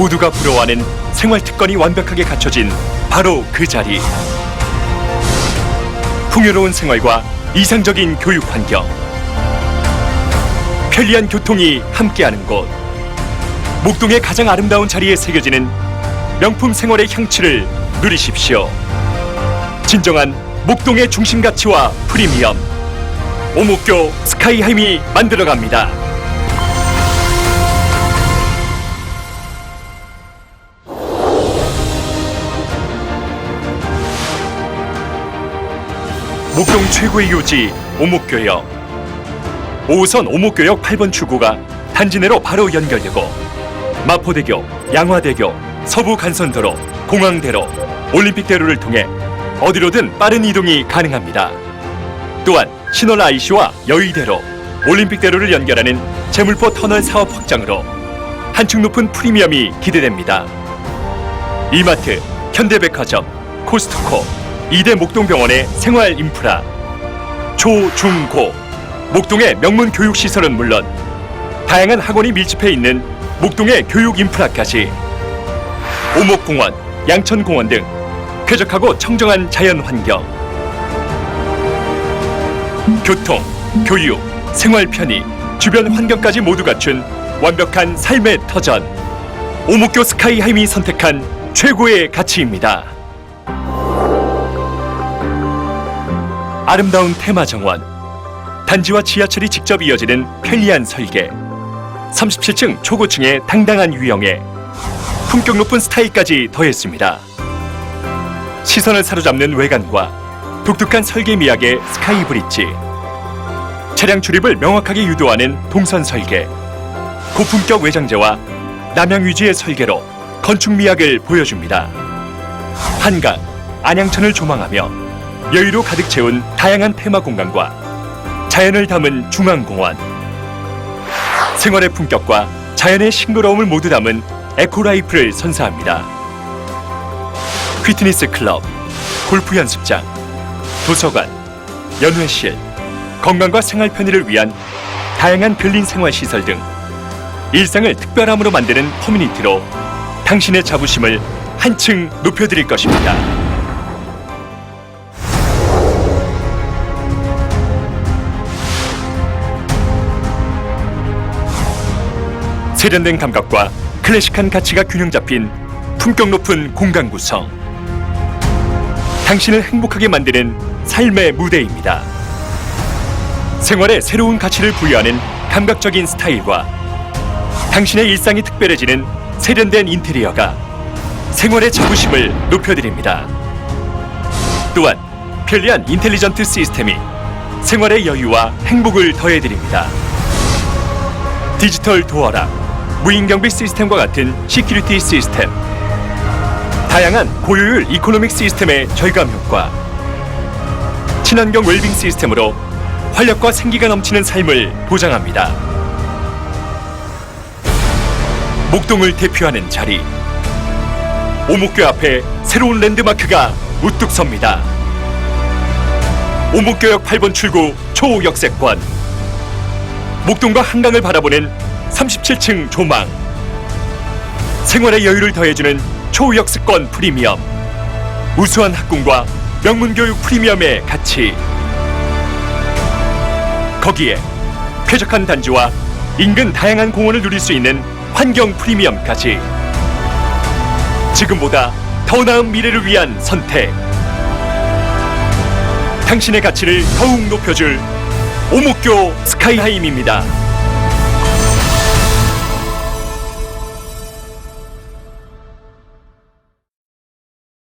모두가 부러워하는 생활 특권이 완벽하게 갖춰진 바로 그 자리. 풍요로운 생활과 이상적인 교육 환경. 편리한 교통이 함께하는 곳. 목동의 가장 아름다운 자리에 새겨지는 명품 생활의 향취를 누리십시오. 진정한 목동의 중심 가치와 프리미엄. 오목교 스카이하임이 만들어갑니다. 목동 최고의 요지 오목교역 5호선 오목교역 8번 출구가 단지 내로 바로 연결되고 마포대교, 양화대교, 서부간선도로, 공항대로, 올림픽대로를 통해 어디로든 빠른 이동이 가능합니다. 또한 신월 IC와 여의대로, 올림픽대로를 연결하는 제물포 터널 사업 확장으로 한층 높은 프리미엄이 기대됩니다. 이마트, 현대백화점, 코스트코, 이대 목동병원의 생활 인프라, 초, 중, 고, 목동의 명문 교육 시설은 물론 다양한 학원이 밀집해 있는 목동의 교육 인프라까지 오목공원, 양천공원 등 쾌적하고 청정한 자연 환경, 교통, 교육, 생활 편의, 주변 환경까지 모두 갖춘 완벽한 삶의 터전. 오목교 스카이하임이 선택한 최고의 가치입니다. 아름다운 테마 정원, 단지와 지하철이 직접 이어지는 편리한 설계, 37층 초고층의 당당한 유형에 품격 높은 스타일까지 더했습니다. 시선을 사로잡는 외관과 독특한 설계 미학의 스카이 브릿지, 차량 출입을 명확하게 유도하는 동선 설계, 고품격 외장재와 남양 위주의 설계로 건축 미학을 보여줍니다. 한강, 안양천을 조망하며 여유로 가득 채운 다양한 테마 공간과 자연을 담은 중앙공원, 생활의 품격과 자연의 싱그러움을 모두 담은 에코라이프를 선사합니다. 피트니스 클럽, 골프 연습장, 도서관, 연회실, 건강과 생활 편의를 위한 다양한 근린 생활 시설 등 일상을 특별함으로 만드는 커뮤니티로 당신의 자부심을 한층 높여드릴 것입니다. 세련된 감각과 클래식한 가치가 균형 잡힌 품격 높은 공간 구성. 당신을 행복하게 만드는 삶의 무대입니다. 생활에 새로운 가치를 부여하는 감각적인 스타일과 당신의 일상이 특별해지는 세련된 인테리어가 생활의 자부심을 높여드립니다. 또한 편리한 인텔리전트 시스템이 생활의 여유와 행복을 더해드립니다. 디지털 도어락, 무인경비 시스템과 같은 시큐리티 시스템, 다양한 고효율 이코노믹 시스템의 절감 효과, 친환경 웰빙 시스템으로 활력과 생기가 넘치는 삶을 보장합니다. 목동을 대표하는 자리, 오목교 앞에 새로운 랜드마크가 우뚝 섭니다. 오목교역 8번 출구 초역세권, 목동과 한강을 바라보는 37층 조망, 생활의 여유를 더해주는 초역세권 프리미엄, 우수한 학군과 명문교육 프리미엄의 가치. 거기에 쾌적한 단지와 인근 다양한 공원을 누릴 수 있는 환경 프리미엄까지. 지금보다 더 나은 미래를 위한 선택. 당신의 가치를 더욱 높여줄 오목교 스카이하임입니다.